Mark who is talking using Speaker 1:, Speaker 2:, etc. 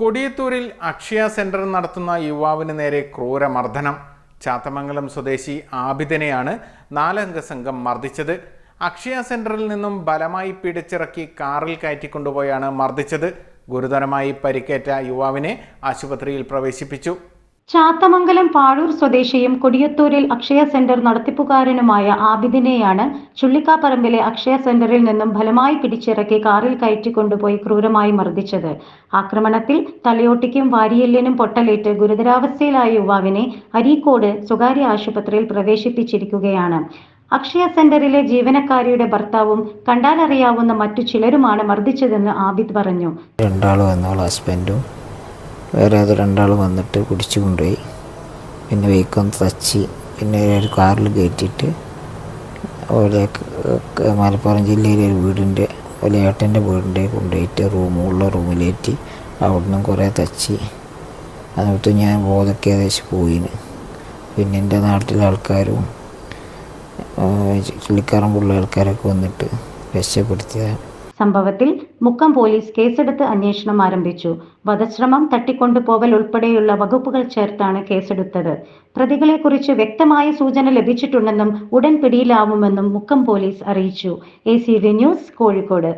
Speaker 1: കൊടിയത്തൂരിൽ Akshaya centre നടത്തുന്ന യുവാവിന് നേരെ ക്രൂരമർദ്ദനം. ചാത്തമംഗലം സ്വദേശി ആബിദിനെയാണ് നാലംഗ സംഘം മർദ്ദിച്ചത്. അക്ഷയ സെന്ററിൽ നിന്നും ബലമായി പിടിച്ചിറക്കി കാറിൽ കയറ്റിക്കൊണ്ടുപോയാണ് മർദ്ദിച്ചത്. ഗുരുതരമായി പരിക്കേറ്റ യുവാവിനെ ആശുപത്രിയിൽ പ്രവേശിപ്പിച്ചു.
Speaker 2: ചാത്തമംഗലം പാഴൂർ സ്വദേശിയും കൊടിയത്തൂരിൽ അക്ഷയ സെന്റർ നടത്തിപ്പുകാരനുമായ ആബിദിനെയാണ് ചുള്ളിക്കാപ്പറമ്പിലെ അക്ഷയ സെന്ററിൽ നിന്നും ഫലമായി പിടിച്ചിറക്കി കാറിൽ കയറ്റിക്കൊണ്ടുപോയി ക്രൂരമായി മർദ്ദിച്ചത്. ആക്രമണത്തിൽ തലയോട്ടിക്കും വാരിയെല്ലിനും പൊട്ടലേറ്റ് ഗുരുതരാവസ്ഥയിലായ യുവാവിനെ അരീക്കോട് സ്വകാര്യ ആശുപത്രിയിൽ പ്രവേശിപ്പിച്ചിരിക്കുകയാണ്. അക്ഷയ സെന്ററിലെ ജീവനക്കാരിയുടെ ഭർത്താവും കണ്ടാലറിയാവുന്ന മറ്റു ചിലരുമാണ് മർദ്ദിച്ചതെന്ന് ആബിദ് പറഞ്ഞു.
Speaker 3: രണ്ടാളും ഹസ്ബൻഡും വേറെ അത് രണ്ടാൾ വന്നിട്ട് പിടിച്ചു കൊണ്ടുപോയി. പിന്നെ വെയ്ക്കം തച്ചി പിന്നെ ഒരു കാറിൽ കയറ്റിയിട്ട് അവിടെ മലപ്പുറം ജില്ലയിലെ ഒരു വീടിന്റെ ഒരു ഏട്ടന്റെ വീടിന്റെ കൊണ്ടുപോയിട്ട് റൂം ഉള്ള അവിടെ നിന്നും കുറേ തച്ചി. എന്നിട്ട് ഞാൻ ബോധമൊക്കെ ഏകദേശം പോയിന്. പിന്നെ എന്റെ നാട്ടിലെ ആൾക്കാരും ചുള്ളിക്കാറമ്പുള്ള ആൾക്കാരൊക്കെ വന്നിട്ട് രക്ഷപ്പെടുത്തിയതാണ്.
Speaker 2: സംഭവത്തിൽ മുക്കം പോലീസ് കേസെടുത്ത് അന്വേഷണം ആരംഭിച്ചു. വധശ്രമം തട്ടിക്കൊണ്ടുപോകൽ ഉൾപ്പെടെയുള്ള വകുപ്പുകൾ ചേർത്താണ് കേസെടുത്തത്. പ്രതികളെക്കുറിച്ച് വ്യക്തമായ സൂചന ലഭിച്ചിട്ടുണ്ടെന്നും ഉടൻ പിടിയിലാവുമെന്നും മുക്കം പോലീസ് അറിയിച്ചു. A news Kozhikode.